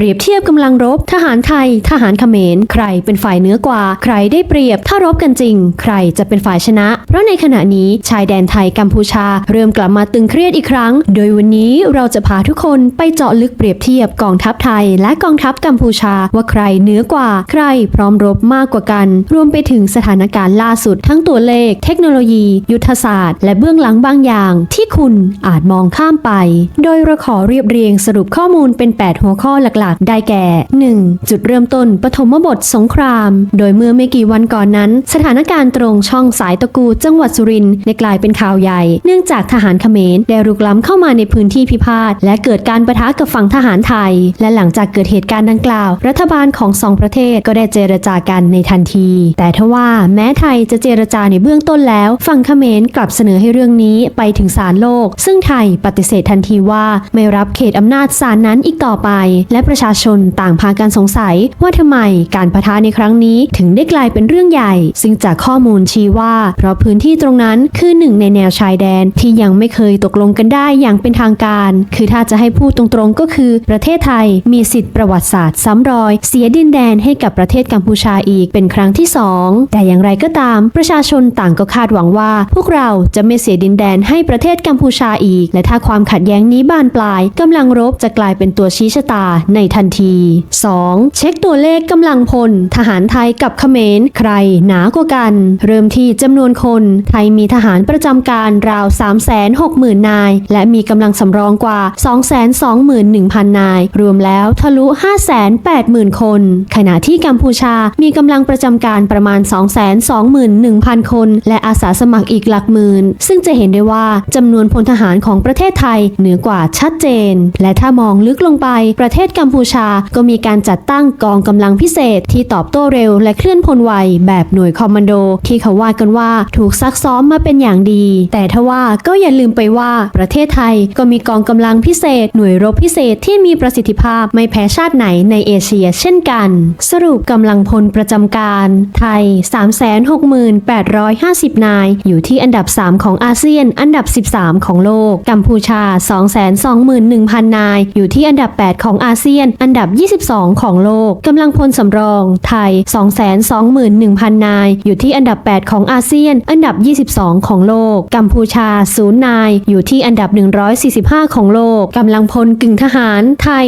เปรียบเทียบกำลังรบ ทหารไทย ทหารเขมร ใครเป็นฝ่ายเหนือกว่า ใครได้เปรียบ ถ้ารบกันจริง ใครจะเป็นฝ่ายชนะ เพราะในขณะนี้ชายแดนไทยกัมพูชา เริ่มกลับมาตึงเครียดอีกครั้ง โดยวันนี้เราจะพาทุกคนไปเจาะลึกเปรียบเทียบกองทัพไทย และกองทัพกัมพูชาว่าใครเหนือกว่า ใครพร้อมรบมากกว่ากัน รวมไปถึงสถานการณ์ล่าสุดทั้งตัวเลข เทคโนโลยี ยุทธศาสตร์ และเบื้องหลังบางอย่าง ที่คุณอาจมองข้ามไป โดยเราขอเรียบเรียงสรุปข้อมูลเป็น 8 หัวข้อหลักๆได้แก่ 1. จุดเริ่มต้นปฐมบทสงคราม โดยเมื่อไม่กี่วันก่อนนั้น สถานการณ์ตรงช่องสายตะกูจังหวัดสุรินทร์ได้กลายเป็นข่าวใหญ่ เนื่องจากทหารเขมรได้รุกล้ำเข้ามาในพื้นที่พิพาทและเกิดการประทะกับฝั่งทหารไทย และหลังจากเกิดเหตุการณ์ดังกล่าว รัฐบาลของสองประเทศก็ได้เจรจากันในทันที แต่ทว่าแม้ไทยจะเจรจาในเบื้องต้นแล้ว ฝั่งเขมรกลับเสนอให้เรื่องนี้ไปถึงศาลโลก ซึ่งไทยปฏิเสธทันทีว่าไม่รับเขตอำนาจศาลนั้นอีกต่อไป และประชาชนต่างพากันสงสัยว่าทำไมการประทะในครั้งนี้ถึงได้กลายเป็นเรื่องใหญ่ ซึ่งจากข้อมูลชี้ว่า เพราะพื้นที่ตรงนั้นคือหนึ่งในแนวชายแดนที่ยังไม่เคยตกลงกันได้อย่างเป็นทางการ คือถ้าจะให้พูดตรงๆก็คือ ประเทศไทยมีสิทธิประวัติศาสตร์ซ้ำรอย เสียดินแดนให้กับประเทศกัมพูชาอีกเป็นครั้งที่สองแต่อย่างไรก็ตาม ประชาชนต่างก็คาดหวังว่า พวกเราจะไม่เสียดินแดนให้ประเทศกัมพูชาอีก และถ้าความขัดแย้งนี้บานปลายกำลังรบจะกลายเป็นตัวชี้ชะตาในทันที 2. เช็คตัวเลขกำลังพล ทหารไทยกับเขมรใครหนากว่ากัน เริ่มที่จำนวนคน ไทยมีทหารประจำการราว 360,000 นาย และมีกำลังสำรองกว่า 221,000 นาย รวมแล้วทะลุ 580,000 คน ขณะที่กัมพูชามีกำลังประจำการประมาณ 221,000 คน และอาสาสมัครอีกหลักหมื่น ซึ่งจะเห็นได้ว่าจำนวนพลทหารของประเทศไทยเหนือกว่าชัดเจน และถ้ามองลึกลงไปประเทศกัมพูชา ก็มีการจัดตั้งกองกำลังพิเศษ ที่ตอบโต้เร็วและเคลื่อนพลไว แบบหน่วยคอมมานโด ที่เขาว่ากันว่าถูกซักซ้อมมาเป็นอย่างดี แต่ทว่าก็อย่าลืมไปว่าประเทศไทยก็มีกองกำลังพิเศษ หน่วยรบพิเศษที่มีประสิทธิภาพไม่แพ้ชาติไหนในเอเชีย เช่นกัน สรุปกำลังพลประจำการ ไทย 368,50 นาย อยู่ที่อันดับ 3 ของอาเซียน อันดับ 13 ของโลก กัมพูชา 221,000 นาย อยู่ที่อันดับ 8 ของอาเซียนอันดับ 22 ของโลกกำลังพลสำรอง ไทย 221,000 นาย อยู่ที่อันดับ 8 ของอาเซียน อันดับ 22 ของโลก กัมพูชา 0 นาย อยู่ที่อันดับ 145 ของโลกกำลังพลกึ่งทหาร ไทย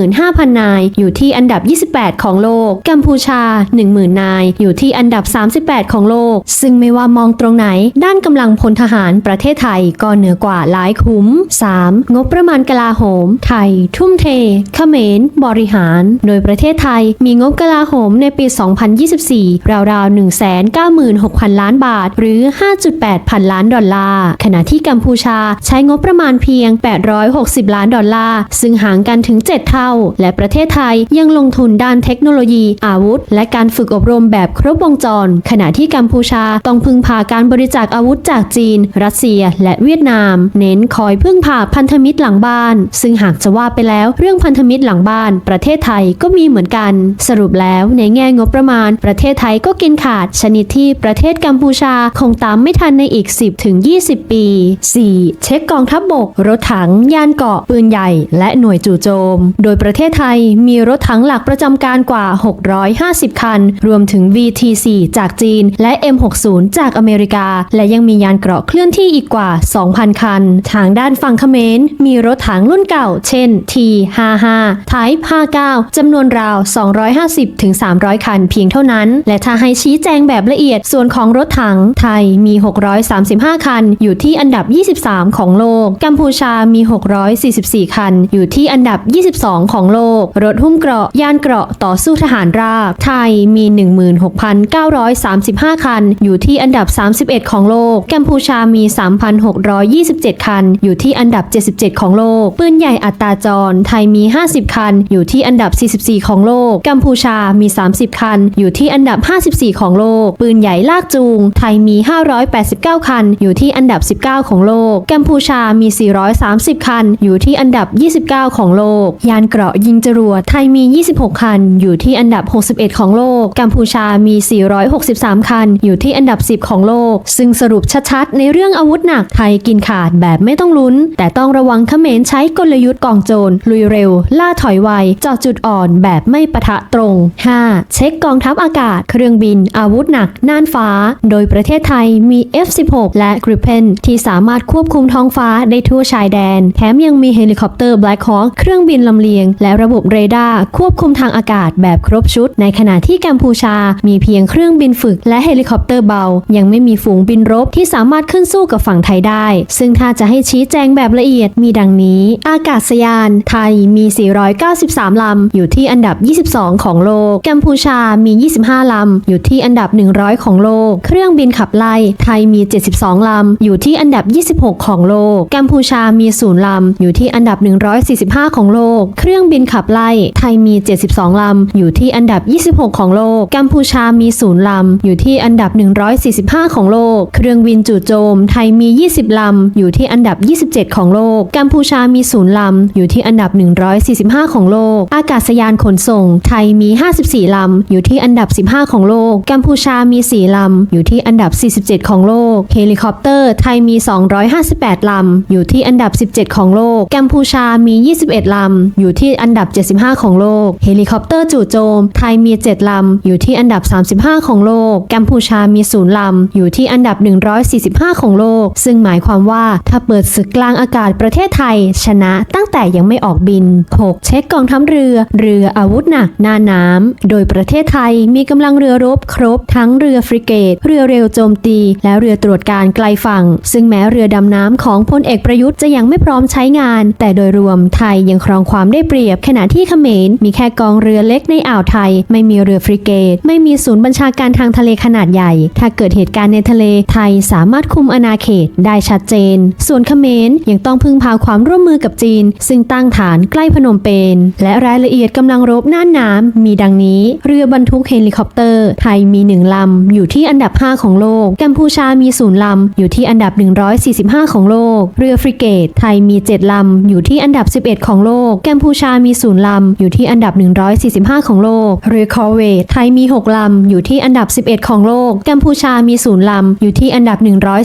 25,000 นาย อยู่ที่อันดับ 28 ของโลก กัมพูชา 10,000 นาย อยู่ที่อันดับ 38 ของโลก ซึ่งไม่ว่ามองตรงไหน ด้านกำลังพลทหารประเทศไทยก็เหนือกว่าหลายคุ้ม 3. งบประมาณกลาโหม ไทย ทุ่มเทเขมรบริหาร โดยประเทศไทยมีงบกลาโหมในปี 2024 ราวๆ 196,000 ล้านบาท หรือ 5.8 พันล้านดอลลาร์ ขณะที่กัมพูชาใช้งบประมาณเพียง 860 ล้านดอลลาร์ ซึ่งห่างกันถึง 7 เท่า และประเทศไทยยังลงทุนด้านเทคโนโลยี อาวุธ และการฝึกอบรมแบบครบวงจร ขณะที่กัมพูชาต้องพึ่งพาการบริจาคอาวุธจากจีน รัสเซีย และเวียดนาม เน้นคอยพึ่งพาพันธมิตรหลังบ้าน ซึ่งหากจะว่าไปแล้วเรื่องพันธมิตรหลังบ้าน ประเทศไทยก็มีเหมือนกัน สรุปแล้วในแง่งบประมาณ ประเทศไทยก็กินขาดชนิดที่ประเทศกัมพูชาคงตามไม่ทันในอีก 10ถึง20 ปี 4. เช็คกองทัพบบก รถถัง ยานเกราะ ปืนใหญ่ และหน่วยจู่โจม โดยประเทศไทยมีรถถังหลักประจำการกว่า 650 คัน รวมถึง VT4 จากจีน และ M60 จากอเมริกา และยังมียานเกราะเคลื่อนที่อีกกว่า 2,000 คัน ทางด้านฝั่งเขมรมีรถถังรุ่นเก่า เช่น T55 Type 59 จำนวนราว 250-300 คันเพียงเท่านั้น และถ้าให้ชี้แจงแบบละเอียด ส่วนของรถถังไทยมี 635 คัน อยู่ที่อันดับ 23 ของโลก กัมพูชามี 644 คัน อยู่ที่อันดับ 22 ของโลก รถหุ้มเกราะ ยานเกราะต่อสู้ทหารราบ ไทยมี 16,935 คัน อยู่ที่อันดับ 31 ของโลก กัมพูชามี 3,627 คัน อยู่ที่อันดับ 77 ของโลก ปืนใหญ่อัตราจร ไทยมี 50คัน อยู่ที่อันดับ 44 ของโลก กัมพูชามี 30 คัน อยู่ที่อันดับ 54 ของโลก ปืนใหญ่ลากจูง ไทยมี 589 คัน อยู่ที่อันดับ 19 ของโลก กัมพูชามี 430 คัน อยู่ที่อันดับ 29 ของโลก ยานเกราะยิงจรวด ไทยมี 26 คัน อยู่ที่อันดับ 61 ของโลก กัมพูชามี 463 คัน อยู่ที่อันดับ 10 ของโลก ซึ่งสรุปชัดๆ ในเรื่องอาวุธหนัก ไทยกินขาดแบบไม่ต้องลุ้น แต่ต้องระวังเขมรใช้กลยุทธ์กองโจร ลุยเร็ว ล่าถอยไวเจาะจุดอ่อนแบบไม่ปะทะตรง 5. เช็คกองทัพอากาศ เครื่องบิน อาวุธหนัก น่านฟ้า โดยประเทศไทยมี F-16 และ Gripen ที่สามารถควบคุมท้องฟ้าได้ทั่วชายแดน แถมยังมีเฮลิคอปเตอร์ Black Hawk เครื่องบินลำเลียง และระบบเรดาร์ควบคุมทางอากาศแบบครบชุด ในขณะที่กัมพูชา มีเพียงเครื่องบินฝึก และเฮลิคอปเตอร์เบา ยังไม่มีฝูงบินรบที่สามารถขึ้นสู้กับฝั่งไทยได้ ซึ่งถ้าจะให้ชี้แจงแบบละเอียดมีดังนี้ อากาศยาน ไทยมี493 ลำ อยู่ที่อันดับ 22 ของโลก กัมพูชามี 25 ลำ อยู่ที่อันดับ 100 ของโลก เครื่องบินขับไล่ ไทยมี 72 ลำ อยู่ที่อันดับ 26 ของโลก กัมพูชามีศูนย์ลำ อยู่ที่อันดับ 145 ของโลก เครื่องบินขับไล่ ไทยมี 72 ลำ อยู่ที่อันดับ 26 ของโลก กัมพูชามีศูนย์ลำ อยู่ที่อันดับ 145 ของโลก เครื่องบินจู่โจม ไทยมี 20 ลำ อยู่ที่อันดับ 27 ของโลก กัมพูชามีศูนย์ลำ อยู่ที่อันดับ 145ของโลก อากาศยานขนส่ง ไทยมี 54 ลำ อยู่ที่อันดับ 15 ของโลก กัมพูชามี 4 ลำ อยู่ที่อันดับ 47 ของโลก เฮลิคอปเตอร์ ไทยมี 258 ลำ อยู่ที่อันดับ 17 ของโลก กัมพูชามี 21 ลำ อยู่ที่อันดับ 75 ของโลก เฮลิคอปเตอร์จู่โจม ไทยมี 7 ลำ อยู่ที่อันดับ 35 ของโลก กัมพูชามีศูนย์ลำ อยู่ที่อันดับ 145 ของโลก ซึ่งหมายความว่าถ้าเปิดศึกกลางอากาศประเทศไทย ชนะตั้งแต่ยังไม่ออกบิน 6. เช็คกองทัพเรือ เรืออาวุธหนักหน้าน้ำ โดยประเทศไทยมีกำลังเรือรบครบทั้งเรือฟริเกต เรือเร็วโจมตี และเรือตรวจการไกลฝั่ง ซึ่งแม้เรือดำน้ำของพลเอกประยุทธ์จะยังไม่พร้อมใช้งาน แต่โดยรวมไทยยังครองความได้เปรียบ ขณะที่เขมรมีแค่กองเรือเล็กในอ่าวไทย ไม่มีเรือฟริเกต ไม่มีศูนย์บัญชาการทางทะเลขนาดใหญ่ ถ้าเกิดเหตุการณ์ในทะเลไทยสามารถคุมอาณาเขตได้ชัดเจน ส่วนเขมรยังต้องพึ่งพาความร่วมมือกับจีน ซึ่งตั้งฐานใกล้พนมเปญและรายละเอียดกำลังรบน่านน้ำมีดังนี้ เรือบรรทุกเฮลิคอปเตอร์ ไทยมีหนึ่งลำ อยู่ที่อันดับ 5 ของโลก กัมพูชามีศูนย์ลำ อยู่ที่อันดับ 145 ของโลก เรือฟริเกต ไทยมี 7 ลำ อยู่ที่อันดับ 11 ของโลก กัมพูชามีศูนย์ลำ อยู่ที่อันดับ 145 ของโลก เรือคอร์เวตไทยมี 6 ลำ อยู่ที่อันดับ 11 ของโลก กัมพูชามีศูนย์ลำ อยู่ที่อันดับ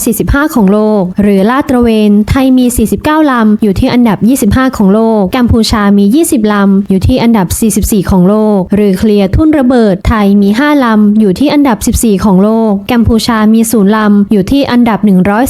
145 ของโลก เรือลาดตระเวน ไทยมี 49 ลำ อยู่ที่อันดับ 25 ของโลก กัมพูชามี20 ลำ อยู่ที่อันดับ 44 ของโลกเรือเคลียร์ทุ่นระเบิด ไทยมี 5 ลำ อยู่ที่อันดับ 14 ของโลก กัมพูชามีศูนย์ลำ อยู่ที่อันดับ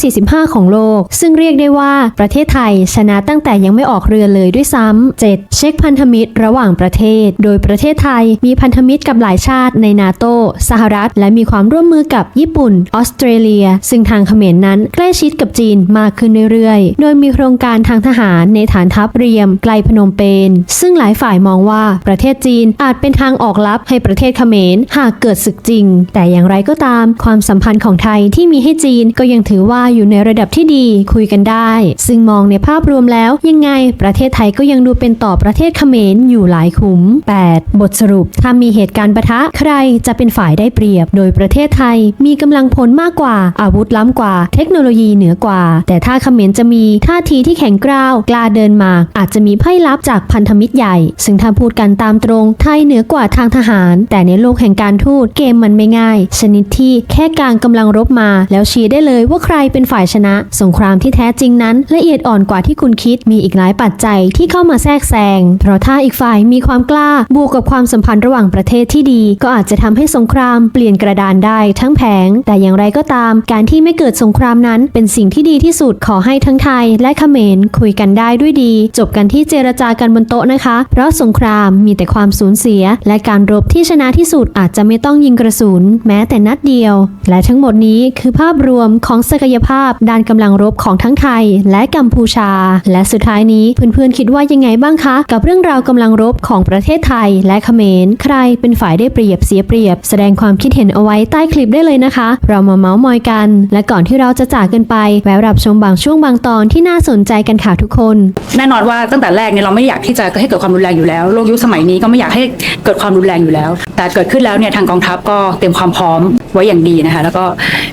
145 ของโลก ซึ่งเรียกได้ว่าประเทศไทยชนะตั้งแต่ยังไม่ออกเรือเลยด้วยซ้ำ 7. เช็คพันธมิตรระหว่างประเทศ โดยประเทศไทยมีพันธมิตรกับหลายชาติในนาโตสหรัฐ และมีความร่วมมือกับญี่ปุ่น ออสเตรเลีย ซึ่งทางเขมรนั้นใกล้ชิดกับจีนมากขึ้นเรื่อยๆ โดยมีโครงการทางทหารในฐานทัพเรียม ไกลพนมเปญซึ่งหลายฝ่ายมองว่าประเทศจีนอาจเป็นทางออกลับให้ประเทศเขมรหากเกิดศึกจริง แต่อย่างไรก็ตาม ความสัมพันธ์ของไทยที่มีให้จีนก็ยังถือว่าอยู่ในระดับที่ดีคุยกันได้ ซึ่งมองในภาพรวมแล้ว ยังไงประเทศไทยก็ยังดูเป็นต่อประเทศเขมรอยู่หลายขุม 8. บทสรุปถ้ามีเหตุการณ์ปะทะใครจะเป็นฝ่ายได้เปรียบ โดยประเทศไทยมีกำลังพลมากกว่า อาวุธล้ำกว่า เทคโนโลยีเหนือกว่า แต่ถ้าเขมรจะมีท่าทีที่แข็งกร้าวกล้าเดินมา อาจจะมีไพ่ลับจากพันธมิตรใหญ่ ซึ่งถ้าพูดกันตามตรง ไทยเหนือกว่าทางทหาร แต่ในโลกแห่งการทูตเกมมันไม่ง่าย ชนิดที่แค่กางกำลังรบมา แล้วชี้ได้เลยว่าใครเป็นฝ่ายชนะ สงครามที่แท้จริงนั้น ละเอียดอ่อนกว่าที่คุณคิดมีอีกหลายปัจจัยที่เข้ามาแทรกแซงเพราะถ้าอีกฝ่ายมีความกล้าบวกกับความสัมพันธ์ระหว่างประเทศที่ดี ก็อาจจะทำให้สงครามเปลี่ยนกระดานได้ทั้งแผง แต่อย่างไรก็ตาม การที่ไม่เกิดสงครามนั้น เป็นสิ่งที่ดีที่สุดขอให้ทั้งไทย และเขมรคุยกันได้ด้วยดี จบกันที่เจรจากันบนโต๊ะนะคะ เพราะสงครามมีแต่ความสูญเสีย และการรบที่ชนะที่สุดอาจจะไม่ต้องยิงกระสุนแม้แต่นัดเดียว และทั้งหมดนี้คือภาพรวมของศักยภาพด้านกำลังรบของทั้งไทย และกัมพูชา และสุดท้ายนี้เพื่อนๆคิดว่ายังไงบ้างคะ กับเรื่องราวกำลังรบของประเทศไทยและเขมร ใครเป็นฝ่ายได้เปรียบเสียเปรียบ แสดงความคิดเห็นเอาไว้ใต้คลิปได้เลยนะคะ เรามาเมาส์มอยกัน และก่อนที่เราจะจากกันไปแวะรับชมบางช่วงบางตอนที่น่าสนใจกันค่ะทุกคน แน่นอนว่าตั้งแต่แรกเนี่ยเราไม่อยากที่จะให้เกิดความรุนแรงอยู่แล้วโลกยุคสมัยนี้ก็ไม่อยากให้เกิดความรุนแรงอยู่แล้ว แต่เกิดขึ้นแล้วเนี่ยทางกองทัพก็เตรียมความพร้อมไว้อย่างดีนะคะแล้วก็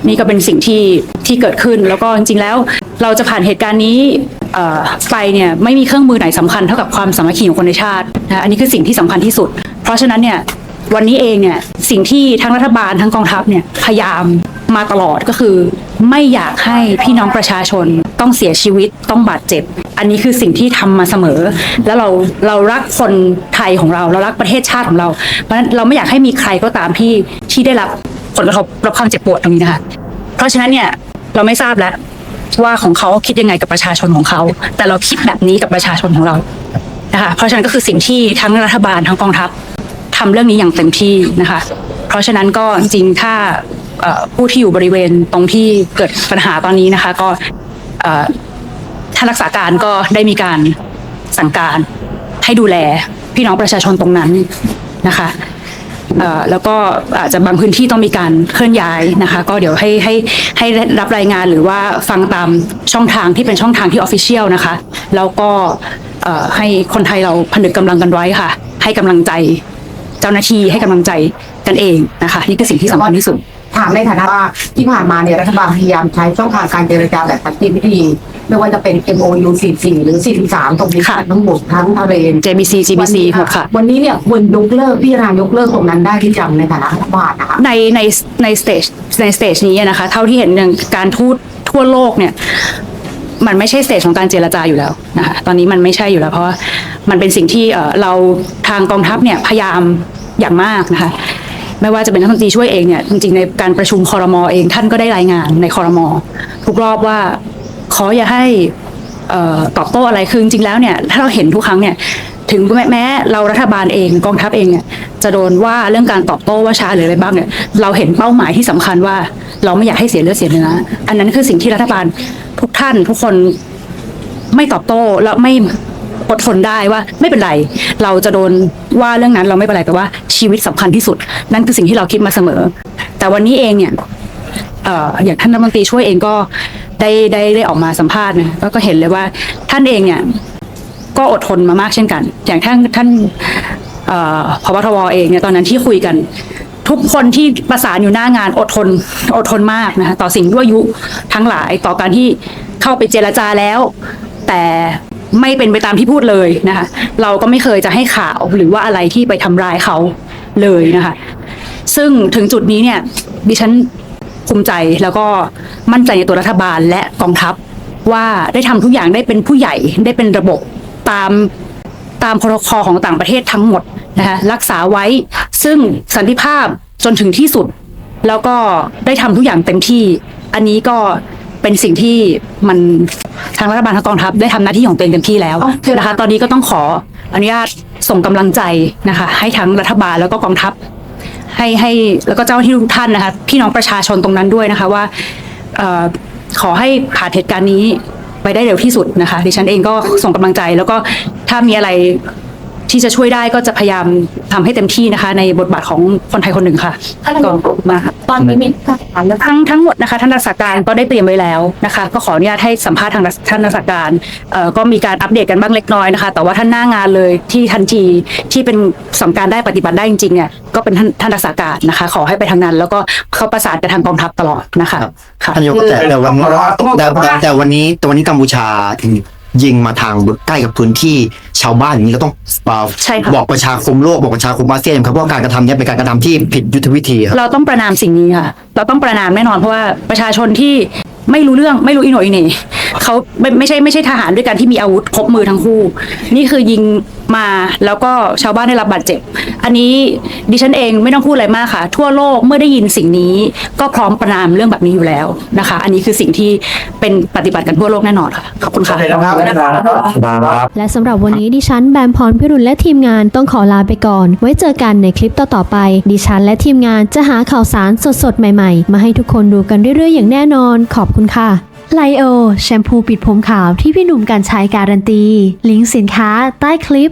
นี่ก็เป็นสิ่งที่ที่เกิดขึ้นแล้วก็จริงๆแล้ว เราจะผ่านเหตุการณ์นี้ไปเนี่ยไม่มีเครื่องมือไหนสำคัญเท่ากับความสามัคคีของคนในชาตินะคะอันนี้คือสิ่งที่สำคัญที่สุด เพราะฉะนั้นเนี่ยวันนี้เองเนี่ยสิ่งที่ทั้งรัฐบาลทั้งกองทัพเนี่ยพยายาม มาตลอดก็คือ ไม่อยากให้พี่น้องประชาชนต้องเสียชีวิตต้องบาดเจ็บ อันนี้คือสิ่งที่ทำมาเสมอ แล้วเราเรารักคนไทยของเราเรารักประเทศชาติของเรา เพราะฉะนั้นเราไม่อยากให้มีใครก็ตามที่ที่ได้รับผลกระทบรับความเจ็บปวดตรงนี้นะคะเพราะฉะนั้นเนี่ยเราไม่ทราบแล้วว่าของเขาคิดยังไงกับประชาชนของเขา แต่เราคิดแบบนี้กับประชาชนของเรานะคะเพราะฉะนั้นก็คือสิ่งที่ทั้งรัฐบาลทั้งกองทัพทำเรื่องนี้อย่างเต็มที่นะคะ เพราะฉะนั้นก็จริงถ้า ผู้ที่อยู่บริเวณตรงที่เกิดปัญหาตอนนี้นะคะ ก็ท่านรักษาการก็ได้มีการสั่งการให้ดูแลพี่น้องประชาชนตรงนั้นนะคะแล้วก็อาจจะบางพื้นที่ต้องมีการเคลื่อนย้ายนะคะ ก็เดี๋ยวให้ให้ให้รับรายงานหรือว่าฟังตามช่องทางที่เป็นช่องทางที่ออฟฟิเชียลนะคะ แล้วก็ให้คนไทยเราผนึกกำลังกันไว้ค่ะ ให้กำลังใจเจ้าหน้าที่ให้กำลังใจกันเองนะคะ นี่คือสิ่งที่สำคัญที่สุด ถามในฐานะว่าที่ผ่านมาเนี่ยรัฐบาลพยายามใช้ช่องทางการเจรจาแบบสันติวิธีไม่ว่าจะเป็น MOU 44 หรือ 43 ตรงนี้ค่ะทั้งหมดทั้งทะเล JBC GBC หมดค่ะ วันนี้เนี่ยควรยกเลิกพิจารณายกเลิกตรงนั้นได้ที่ยังในฐานะรัฐบาลนะคะในในในสเตจในสเตจนี้นะคะ เท่าที่เห็นอย่างการทูตทั่วโลกเนี่ยมันไม่ใช่สเตจของการเจรจาอยู่แล้วนะคะตอนนี้มันไม่ใช่อยู่แล้วเพราะว่ามันเป็นสิ่งที่เอ่อเราทางกองทัพเนี่ยพยายามอย่างมากนะคะ ไม่ว่าจะเป็นรัฐมนตรีช่วยเองเนี่ยจริงๆในการประชุมคอรมอเองท่านก็ได้รายงานในคอรมอทุกรอบว่าขออย่าให้ตอบโต้อะไรคือจริงๆแล้วเนี่ยถ้าเราเห็นทุกครั้งเนี่ยถึงแม้เรารัฐบาลเองกองทัพเองเนี่ยจะโดนว่าเรื่องการตอบโต้ว่าช้าหรืออะไรบ้างเนี่ยเราเห็นเป้าหมายที่สำคัญว่า เราไม่อยากให้เสียเลือดเสียเนื้ออันนั้นคือสิ่งที่รัฐบาลทุกท่านทุกคนไม่ตอบโต้แล้วไม่ อดทนได้ว่าไม่เป็นไร เราจะโดนว่าเรื่องนั้นเราไม่เป็นไรแต่ว่าชีวิตสำคัญที่สุด นั่นคือสิ่งที่เราคิดมาเสมอ แต่วันนี้เองเนี่ยอย่างท่านรัฐมนตรีช่วยเองก็ได้ได้ได้ออกมาสัมภาษณ์นะแล้วก็เห็นเลยว่าท่านเองเนี่ยก็อดทนมามากเช่นกัน อย่างท่านท่านพบทวเองเนี่ยตอนนั้นที่คุยกัน ทุกคนที่ประสานอยู่หน้างานอดทนอดทนมากนะคะต่อสิ่งยั่วยุทั้งหลายต่อการที่เข้าไปเจรจาแล้ว แต่ ไม่เป็นไปตามที่พูดเลยนะคะ เราก็ไม่เคยจะให้ข่าวหรือว่าอะไรที่ไปทำร้ายเขาเลยนะคะ ซึ่งถึงจุดนี้เนี่ย ดิฉันภูมิใจแล้วก็มั่นใจในตัวรัฐบาลและกองทัพว่าได้ทำทุกอย่างได้เป็นผู้ใหญ่ได้เป็นระบบตามตามพรคของต่างประเทศทั้งหมดนะคะรักษาไว้ซึ่งสันติภาพจนถึงที่สุด แล้วก็ได้ทำทุกอย่างเต็มที่ อันนี้ก็เป็นสิ่งที่มัน ทางรัฐบาลทางกองทัพได้ทำหน้าที่ของตัวเองเต็มที่แล้วโอเคนะคะ ตอนนี้ก็ต้องขออนุญาตส่งกำลังใจนะคะ ให้ทั้งรัฐบาลแล้วก็กองทัพ ให้ให้แล้วก็เจ้าหน้าที่ทุกท่านนะคะพี่น้องประชาชนตรงนั้นด้วยนะคะว่าเอ่อขอให้ผ่านเหตุการณ์นี้ไปได้เร็วที่สุดนะคะ ดิฉันเองก็ส่งกำลังใจแล้วก็ถ้ามีอะไร ที่จะช่วยได้ก็จะพยายามทำให้เต็มที่นะคะ ในบทบาทของคนไทยคนหนึ่งค่ะก็มาค่ะตอนนี้มีทหารแล้วทั้งทั้งหมดนะคะท่านรักษาการก็ได้เตรียมไว้แล้วนะคะ ก็ขออนุญาตให้สัมภาษณ์ทางรัฐท่านรักษาการเอ่อก็มีการอัปเดตกันบ้างเล็กน้อยนะคะ แต่ว่าท่านหน้างานเลยที่ทันทีที่เป็นสำการได้ปฏิบัติได้จริงๆเนี่ยก็เป็นท่านท่านรักษาการนะคะ ขอให้ไปทางนั้น แล้วก็เข้าประสานกับทางกองทัพตลอดนะคะค่ะท่านนายกแต่แต่วันนี้แต่แต่แต่วันนี้แต่วันนี้กัมพูชา ยิงมาทางใกล้กับพื้นที่ชาวบ้านอย่างนี้ก็ต้องเอ่อใช่ค่ะ บอกประชาคมโลกบอกประชาคมอาเซียนครับว่าการกระทำเนี้เป็นการกระทำที่ผิดยุทธวิธีครับ เราต้องประนามสิ่งนี้ค่ะ เราต้องประนามแน่นอนเพราะว่าประชาชนที่ ไม่รู้เรื่องไม่รู้อีโหนอีเหน่เขาไม่ไม่ใช่ไม่ใช่ทหารด้วยกันที่มีอาวุธครบมือทั้งคู่ นี่คือยิงมาแล้วก็ชาวบ้านได้รับบาดเจ็บ อันนี้ดิฉันเองไม่ต้องพูดอะไรมากค่ะ ทั่วโลกเมื่อได้ยินสิ่งนี้ ก็พร้อมประนามเรื่องแบบนี้อยู่แล้วนะคะ อันนี้คือสิ่งที่เป็นปฏิบัติกันทั่วโลกแน่นอนค่ะขอบคุณค่ะและสำหรับวันนี้ดิฉันแบมพรพิรุณและทีมงานต้องขอลาไปก่อน ไว้เจอกันในคลิปต่อๆไป ดิฉันและทีมงานจะหาข่าวสารสดๆใหม่ๆ มาให้ทุกคนดูกันเรื่อยๆอย่างแน่นอน ขอบคุณค่ะไลโอแชมพูปิดผมขาวที่พี่หนุ่มกันใช้การันตี ลิงก์สินค้าใต้คลิป